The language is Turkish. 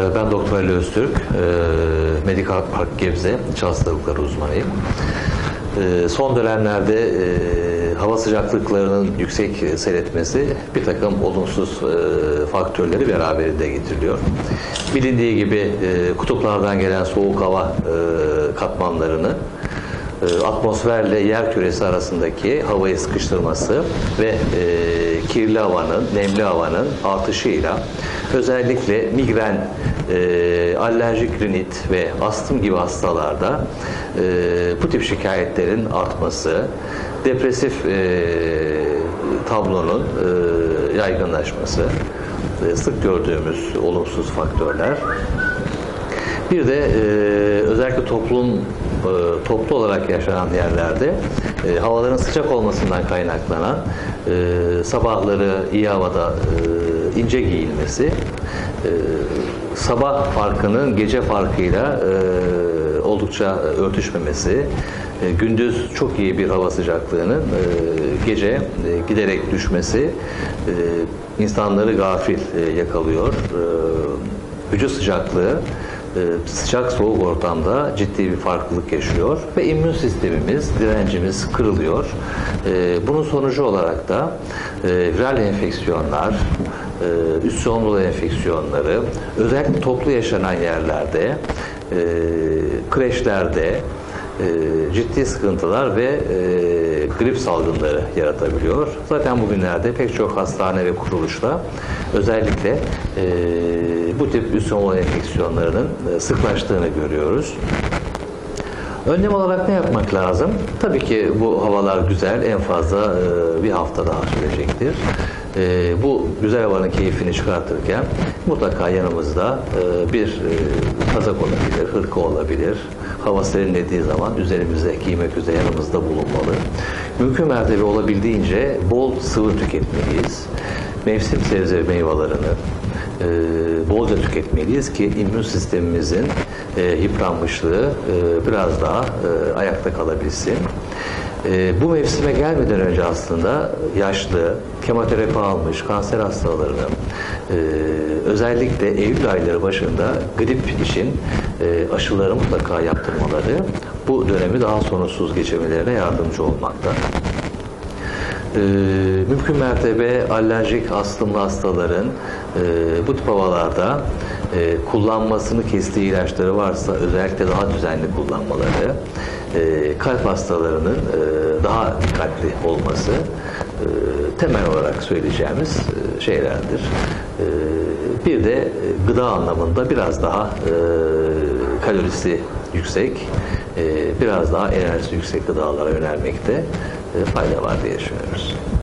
Ee, Ben Doktor Ali Öztürk, e, Medikal Park Gebze, iç hastalıkları uzmanıyım. E, Son dönemlerde hava sıcaklıklarının yüksek seyretmesi bir takım olumsuz faktörleri beraberinde getiriyor. Bilindiği gibi kutuplardan gelen soğuk hava katmanlarını atmosferle yer küresi arasındaki havayı sıkıştırması ve e, kirli havanın, nemli havanın artışıyla özellikle migren, e, alerjik rinit ve astım gibi hastalarda e, bu tip şikayetlerin artması, depresif e, tablonun e, yaygınlaşması, e, sık gördüğümüz olumsuz faktörler. Bir de e, özellikle toplum e, toplu olarak yaşanan yerlerde e, havaların sıcak olmasından kaynaklanan e, sabahları iyi havada ince giyilmesi, sabah farkının gece farkıyla oldukça örtüşmemesi, gündüz çok iyi bir hava sıcaklığının gece giderek düşmesi insanları gafil yakalıyor. E, vücut sıcaklığı sıcak soğuk ortamda ciddi bir farklılık yaşıyor ve immün sistemimiz, direncimiz kırılıyor. E, Bunun sonucu olarak da e, viral enfeksiyonlar, e, üst solunumlu enfeksiyonları, özellikle toplu yaşanan yerlerde, e, kreşlerde e, ciddi sıkıntılar ve e, grip salgınları yaratabiliyor. Zaten bugünlerde pek çok hastane ve kuruluşta özellikle e, bu tip üst enfeksiyonlarının sıklaştığını görüyoruz. Önlem olarak ne yapmak lazım? Tabii ki bu havalar güzel, en fazla e, bir hafta daha sürecektir. E, bu güzel havanın keyfini çıkartırken mutlaka yanımızda e, bir kazak olabilir, hırka olabilir. Hava serinlediği zaman üzerimize giymek üzere yanımızda bulunmalı. Mümkün mertebe olabildiğince bol sıvı tüketmeliyiz. Mevsim sebze meyvelerini, e, bolca tüketmeliyiz ki immün sistemimizin e, yıpranmışlığı e, biraz daha e, ayakta kalabilsin. E, bu mevsime gelmeden önce aslında yaşlı, kemoterapi almış kanser hastalarının e, özellikle Eylül ayları başında grip için e, aşıları mutlaka yaptırmaları bu dönemi daha sorunsuz geçirmelerine yardımcı olmakta. Ee, mümkün mertebe alerjik astımlı hastaların e, bu tip havalarda e, kullanmasını kestiği ilaçları varsa özellikle daha düzenli kullanmaları, e, kalp hastalarının e, daha dikkatli olması e, temel olarak söyleyeceğimiz e, şeylerdir. E, bir de e, gıda anlamında biraz daha e, kalorisi yüksek, e, biraz daha enerjisi yüksek gıdalara yönelmekte e, fayda var diye düşünüyoruz.